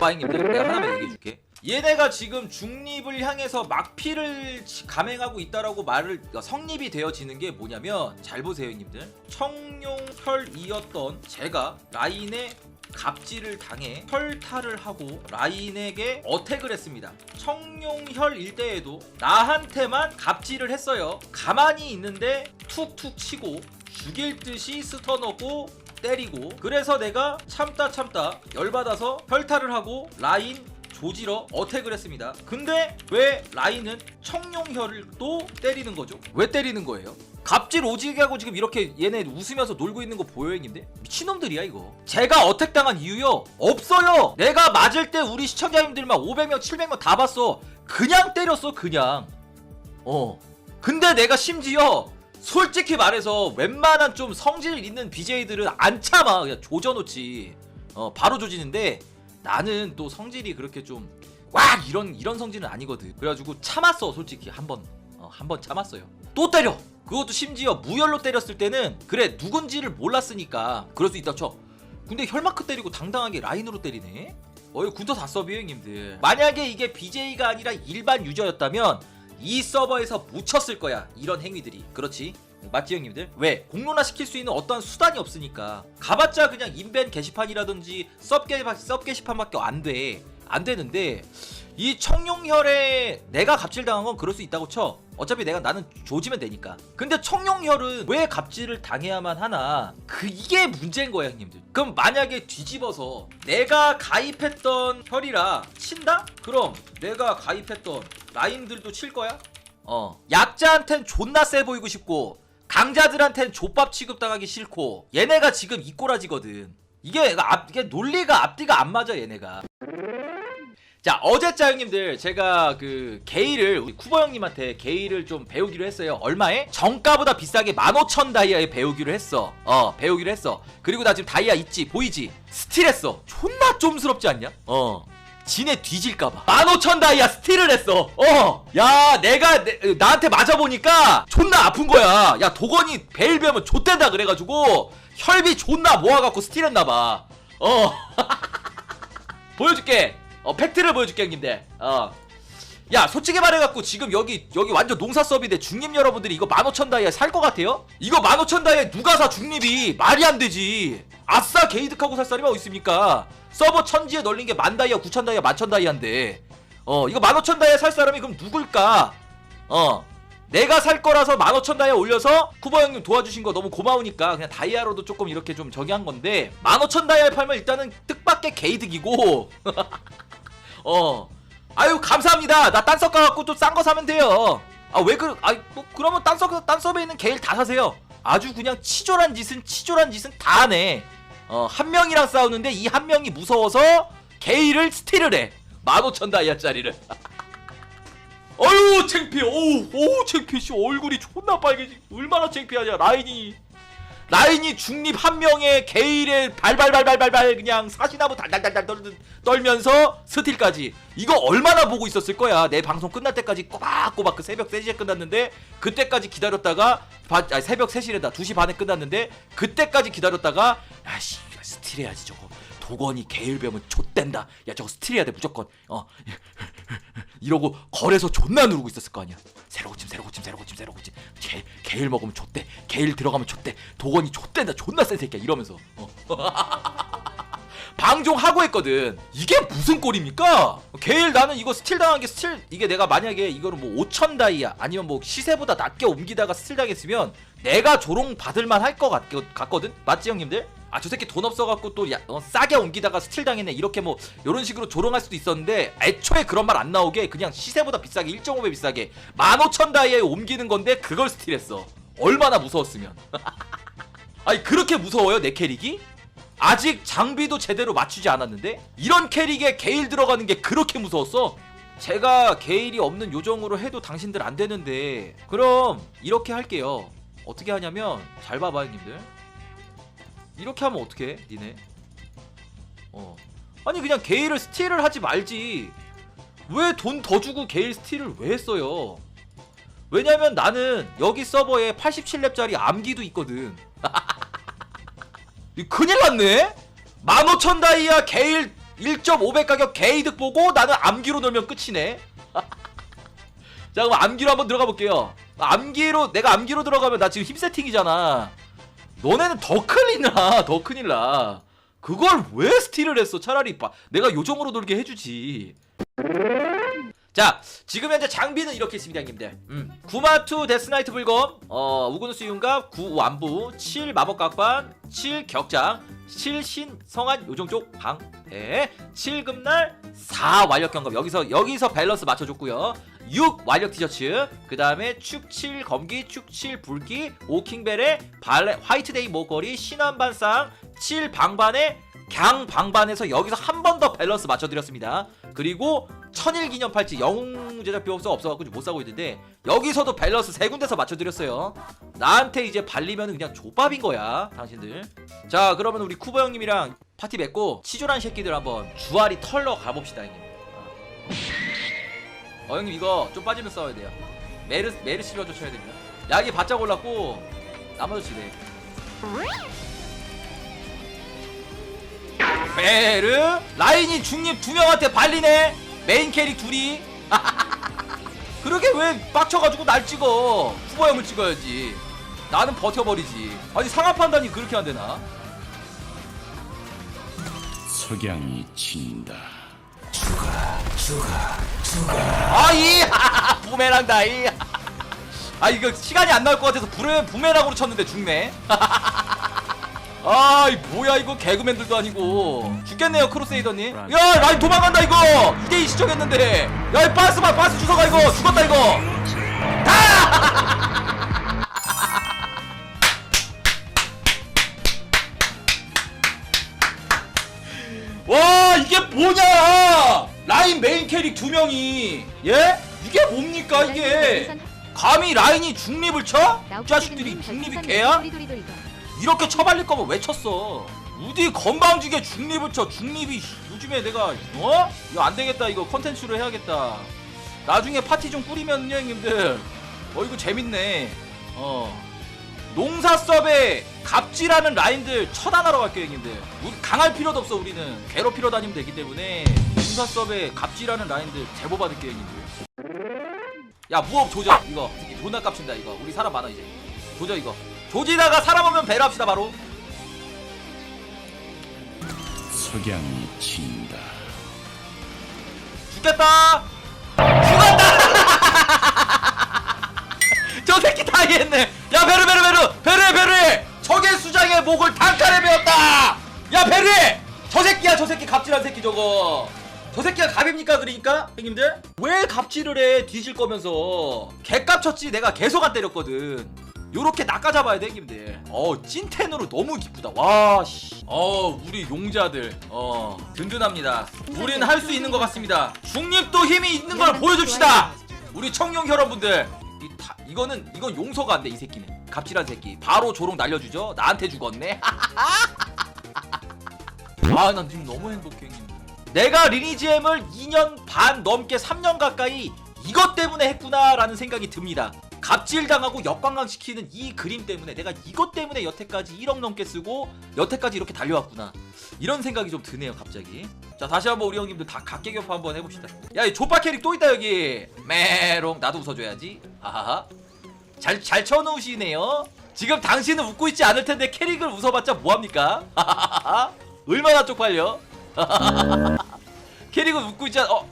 봐 형님들 내가 하나만 얘기해줄게 얘네가 지금 중립을 향해서 막피를 지- 감행하고 있다라고 말을 그러니까 성립이 되어지는 게 뭐냐면 잘 보세요 형님들 청룡혈이었던 제가 라인에 갑질을 당해 혈탈을 하고 라인에게 어택을 했습니다. 청룡혈일 때에도 나한테만 갑질을 했어요. 가만히 있는데 툭툭 치고 죽일 듯이 스터너고 때리고 그래서 내가 참다 참다 열받아서 혈탈을 하고 라인 조지러 어택을 했습니다. 근데 왜 라인은 청룡혈을 또 때리는 거죠? 왜 때리는 거예요? 갑질 오지게 하고 지금 이렇게 얘네 웃으면서 놀고 있는 거 형님들? 미친놈들이야 이거 제가 어택 당한 이유요? 없어요 내가 맞을 때 우리 시청자님들만 500명 700명 다 봤어 그냥 때렸어 그냥 어 근데 내가 심지어 솔직히 말해서 웬만한 좀 성질 있는 BJ들은 안 참아 그냥 조져놓지. 어 바로 조지는데 나는 또 성질이 그렇게 좀 와 이런 이런 성질은 아니거든. 그래가지고 참았어 솔직히. 한번. 어, 한번 참았어요. 또 때려! 그것도 심지어 무혈로 때렸을 때는 그래 누군지를 몰랐으니까 그럴 수 있다 쳐. 근데 혈마크 때리고 당당하게 라인으로 때리네? 어이 군터 다 서비요 형님들. 만약에 이게 BJ가 아니라 일반 유저였다면 이 서버에서 묻혔을 거야 이런 행위들이 그렇지 맞지 형님들? 왜? 공론화 시킬 수 있는 어떠한 수단이 없으니까 가봤자 그냥 인벤 게시판이라든지 섭, 게, 섭 게시판밖에 안돼 안 되는데 이 청룡혈에 내가 갑질당한 건 그럴 수 있다고 쳐 어차피 내가 나는 조지면 되니까. 근데 청룡혈은 왜 갑질을 당해야만 하나? 그 이게 문제인 거야 형님들. 그럼 만약에 뒤집어서 내가 가입했던 혈이라 친다? 그럼 내가 가입했던 라인들도 칠 거야? 어. 약자한텐 존나 세 보이고 싶고 강자들한텐 족밥 취급당하기 싫고 얘네가 지금 이 꼬라지거든. 이게 앞, 이게 논리가 앞뒤가 안 맞아 얘네가 자 어제자 형님들 제가 그 게이를 우리 쿠버 형님한테 게이를 좀 배우기로 했어요. 얼마에? 정가보다 비싸게 15,000 다이아에 배우기로 했어. 어 배우기로 했어. 그리고 나 지금 다이아 있지? 보이지? 스틸했어. 존나 좀스럽지 않냐? 어. 지네 뒤질까봐. 15,000 다이아 스틸을 했어. 어야 내가 내, 나한테 맞아보니까 존나 아픈 거야. 야 도건이 베일 배우면 좆된다 그래가지고 혈비 존나 모아갖고 스틸했나봐. 어. 보여줄게. 어 팩트를 보여줄게 형님들. 어. 야 솔직히 말해갖고 지금 여기 여기 완전 농사 서비인데 중립 여러분들이 이거 15,000 다이아 살것 같아요? 이거 15,000 다이아 누가 사 중립이 말이 안 되지. 아싸 게이득하고 살 사람이 어디 있습니까? 서버 천지에 널린 게 만 다이아 9,000 다이아 11,000 다이아인데 어 이거 15,000 다이아 살 사람이 그럼 누굴까? 어 내가 살 거라서 15,000 다이아 올려서 쿠버 형님 도와주신 거 너무 고마우니까 그냥 다이아로도 조금 이렇게 좀 저기 한 건데 15,000 다이아에 팔면 일단은 뜻밖의 게이득이고. 어. 아유 감사합니다. 나 딴 석 가갖고 또 싼 거 사면 돼요. 아 왜 그.. 아뭐 그러면 딴 석 딴 섭에 있는 게일 다 사세요. 아주 그냥 치졸한 짓은 치졸한 짓은 다 하네 어 한 명이랑 싸우는데 이 한 명이 무서워서 게일을 스틸을 해. 15,000 다이아짜리를 어유 창피해. 오우 오우 창피해. 씨 얼굴이 존나 빨개지. 얼마나 창피하냐 라인이. 라인이 중립 한 명의 게일에 발발발발발발 그냥 사시나무 달달달달 떨, 떨면서 스틸까지. 이거 얼마나 보고 있었을 거야. 내 방송 끝날 때까지 꼬박꼬박 그 새벽 3시에 끝났는데 그때까지 기다렸다가 바, 아니, 새벽 3시래다. 2시 반에 끝났는데 그때까지 기다렸다가 야씨 스틸해야지 저거. 도건이 게일 배우면 좆된다. 야 저거 스틸해야 돼 무조건. 어 이러고 거래소 존나 누르고 있었을 거 아니야. 새로 고침 새로 고침 새로 고침 새로 고침. 게, 게일 먹으면 좆대. 게일 들어가면 좆대. 도건이 좆된다. 존나 센 새끼야. 이러면서. 어. 방종하고 했거든. 이게 무슨 꼴입니까? 게일 나는 이거 스틸 당한 게 스틸 이게 내가 만약에 이거를 뭐 5천 다이아 아니면 뭐 시세보다 낮게 옮기다가 스틸 당했으면 내가 조롱 받을 만 할 것 같거든. 맞지 형님들? 아 저 새끼 돈 없어갖고 또 야, 어, 싸게 옮기다가 스틸 당했네. 이렇게 뭐 이런 식으로 조롱할 수도 있었는데 애초에 그런 말 안 나오게 그냥 시세보다 비싸게 1.5배 비싸게 15,000 다이아에 옮기는 건데 그걸 스틸했어. 얼마나 무서웠으면. 아니 그렇게 무서워요 내 캐릭이? 아직 장비도 제대로 맞추지 않았는데? 이런 캐릭에 게일 들어가는 게 그렇게 무서웠어? 제가 게일이 없는 요정으로 해도 당신들 안 되는데. 그럼 이렇게 할게요. 어떻게 하냐면 잘 봐봐 형님들 이렇게 하면 어떻게 니네? 어. 아니 그냥 게일을 스틸을 하지 말지. 왜 돈 더 주고 게일 스틸을 왜 했어요? 왜냐면 나는 여기 서버에 87렙짜리 암기도 있거든. 이 큰일 났네? 15,000 다이아 게일 1.5배 가격 개이득 보고 나는 암기로 놀면 끝이네 자 그럼 암기로 한번 들어가 볼게요 암기로 내가 암기로 들어가면 나 지금 힙 세팅이잖아 너네는 더 큰일 나 더 큰일 나. 그걸 왜 스틸을 했어? 차라리 봐. 내가 요정으로 놀게 해주지. 자 지금 현재 장비는 이렇게 있습니다 형님들. 음. 구마투 데스나이트 불검 어 우군수 윤갑 9 완부 7 마법 각반 7 격장 7 신성한 요정 쪽 방패 7 금날 4 완력 경갑 여기서 여기서 밸런스 맞춰줬고요 6 완력 티셔츠 그 다음에 축7 검기 축7 불기 오킹벨에 발레 화이트데이 목걸이 신한반상 7 방반에 강 방반에서 여기서 한 번 더 밸런스 맞춰드렸습니다. 그리고 천일 기념 팔찌 영웅 제작비 없어 없어갖고 못 사고 있는데 여기서도 밸런스 세 군데서 맞춰드렸어요. 나한테 이제 발리면 그냥 족밥인 거야 당신들. 자 그러면 우리 쿠버 형님이랑 파티 맺고 치졸한 새끼들 한번 주알이 털러 가봅시다 형님 어 형님 이거 좀 빠지면 싸워야 돼요. 메르 메르시로 쫓아야 됩니다. 약이 바짝 올랐고 나머지 지네 메르? 라인이 중립 두 명한테 발리네? 메인 캐릭 둘이? 그러게 왜 빡쳐가지고 날 찍어? 후보 형을 찍어야지. 나는 버텨버리지. 아니 상하 판단이 그렇게 안 되나? 석양이 친다. 아이 부메랑 다 이. 아 이거 시간이 안 나올 것 같아서 부메, 부메랑으로 쳤는데 죽네. 아이 뭐야 이거? 개그맨들도 아니고. 죽겠네요 크로세이더님. 야 라인 도망간다 이거! 2대2 시청했는데. 야이 바스 봐 바스 주워가 이거! 죽었다 이거! 와 이게 뭐냐 라인 메인 캐릭 두 명이. 예? 이게 뭡니까 이게? 감히 라인이 중립을 쳐? 이 자식들이 중립이 개야? 이렇게 쳐발릴 거면 왜 쳤어? 우디 건방지게 중립을 쳐. 중립이 씨, 요즘에 내가 어? 이거 안 되겠다. 이거 컨텐츠로 해야겠다. 나중에 파티 좀 꾸리면요 형님들. 어 이거 재밌네. 어. 농사 섭에 갑질하는 라인들 처단하러 갈게요 형님들. 우리 강할 필요도 없어 우리는. 괴롭히러 다니면 되기 때문에 농사 섭에 갑질하는 라인들 제보 받을게요 형님들 야 무업 조져 이거. 존나 깝친다 이거. 우리 사람 많아 이제. 조져 이거. 조지다가 사람 오면 배려 합시다 바로. 석양이 친다. 죽겠다! 죽었다! 저 새끼 다 이해했네. 야 베르 베르 베르 베르 베르 적의 수장의 목을 단칼에 베었다. 야 베르 저 새끼야 저 새끼 갑질한 새끼 저거 저 새끼가 갑입니까 그러니까? 형님들? 왜 갑질을 해? 뒤질 거면서. 개값 쳤지 내가 계속 안 때렸거든. 요렇게 낚아잡아야 돼 형님들. 어 찐텐으로 너무 기쁘다. 와씨. 어 우리 용자들. 어 든든합니다. 우린 할 수 있는 것 같습니다. 중립도 힘이 있는 걸 보여줍시다. 우리 청룡 혈원분들. 이 다, 이거는 이건 용서가 안 돼 이 새끼는. 갑질한 새끼. 바로 조롱 날려주죠. 나한테 죽었네. 아난 지금 너무 행복해 내가 리니지엠을 2년 반 넘게 3년 가까이 이것 때문에 했구나라는 생각이 듭니다. 갑질당하고 역관광시키는 이 그림 때문에 내가 이것 때문에 여태까지 1억 넘게 쓰고 여태까지 이렇게 달려왔구나. 이런 생각이 좀 드네요 갑자기. 자 다시 한번 우리 형님들 다 각계격파 한번 해봅시다. 야이 조빠 캐릭 또 있다 여기. 메롱 나도 웃어줘야지. 아하하. 잘, 잘 쳐놓으시네요. 지금 당신은 웃고 있지 않을 텐데 캐릭을 웃어봤자 뭐합니까? 하하하하. 얼마나 쪽팔려 캐릭은 웃고 있지 않... 어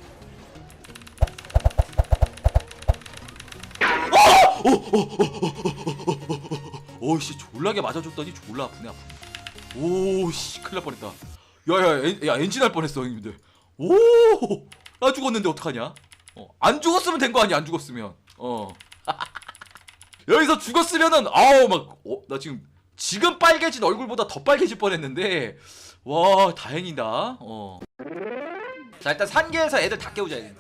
오씨 졸라게 맞아 줬더니 졸라 아프네 아프. 오씨 큰일 날 뻔했다. 야야 엔, 야 엔진 할 뻔했어 형님들. 오 나 죽었는데 어떡하냐? 어, 안 죽었으면 된 거 아니야 안 죽었으면. 어 여기서 죽었으면은 아우 막나 지금 지금 빨개진 얼굴보다 더 빨개질 뻔했는데 와 다행이다. 어. 자 일단 산계에서 애들 다 깨우자 돼.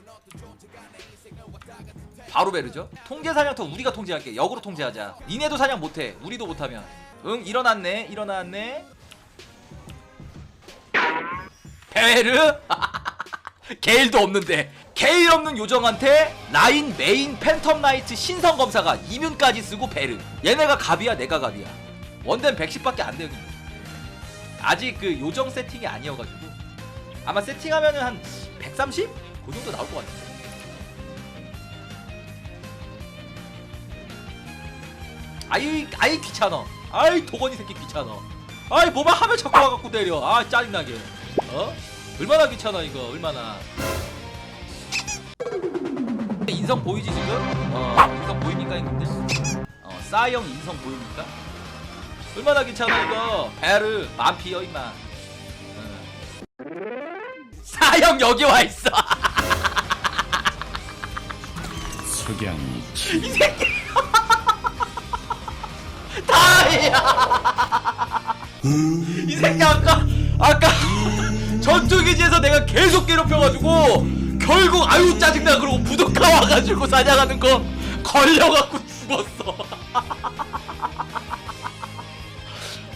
바로 베르죠. 통제 사냥터 우리가 통제할게. 역으로 통제하자. 니네도 사냥 못해. 우리도 못하면. 응 일어났네. 일어났네. 베르? 게일도 없는데. 게일 없는 요정한테 라인 메인 팬텀 나이트 신성 검사가 이뮨까지 쓰고 베르. 얘네가 갑이야, 내가 갑이야. 원덴 110밖에 안 돼요. 아직 그 요정 세팅이 아니어가지고 아마 세팅하면은 한 130? 그 정도 나올 것 같은데 아이 아이 귀찮어 아이 도건이 새끼 귀찮어 아이 뭐만 하면 자꾸 와갖고 때려 아 짜증나게 어? 얼마나 귀찮아 이거 얼마나 인성 보이지 지금? 어 인성 보입니까 형님들? 어 싸형 인성 보입니까? 얼마나 귀찮아 이거? 베르 만피어 임마. 어. 싸형 여기 와 있어. 석양이 진이 새끼. 다이야. 이 새끼 아까 아까 전투기지에서 내가 계속 괴롭혀가지고 결국 아유 짜증나 그러고 부둣가 와가지고 사냥하는 거 걸려갖고 죽었어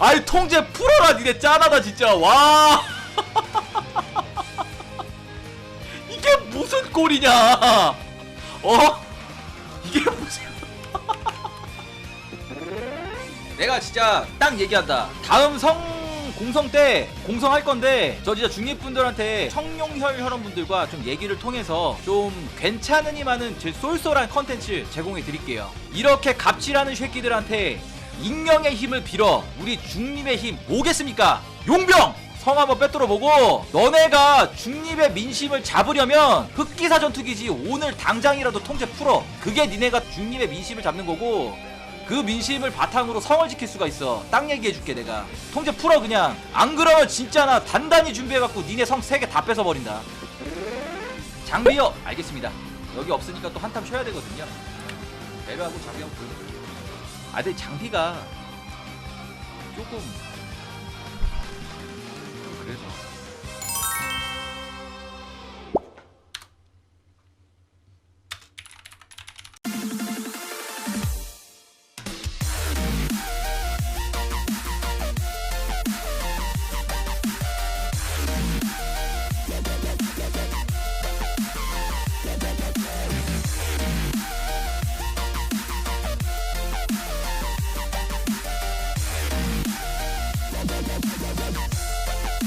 아이 통제 풀어라 니네 짠하다 진짜 와 이게 무슨 꼴이냐 어? 이게 무슨 내가 진짜 딱 얘기한다. 다음 성 공성 때 공성할 건데 저 진짜 중립분들한테 청룡혈 혈원분들과 좀 얘기를 통해서 좀 괜찮으니만은 제 쏠쏠한 컨텐츠 제공해 드릴게요. 이렇게 갑질하는 새끼들한테 익명의 힘을 빌어 우리 중립의 힘 뭐겠습니까? 용병! 성 한번 빼뚫어 보고 너네가 중립의 민심을 잡으려면 흑기사 전투기지 오늘 당장이라도 통제 풀어 그게 니네가 중립의 민심을 잡는 거고 그 민심을 바탕으로 성을 지킬 수가 있어. 땅 얘기해줄게 내가. 통제 풀어 그냥. 안 그러면 진짜 나 단단히 준비해갖고 니네 성세개다 뺏어버린다. 장비요. 알겠습니다. 여기 없으니까 또 한탐 쉬어야 되거든요. 배려하고 장비 한번 보여드릴게요. 아 근데 장비가 조금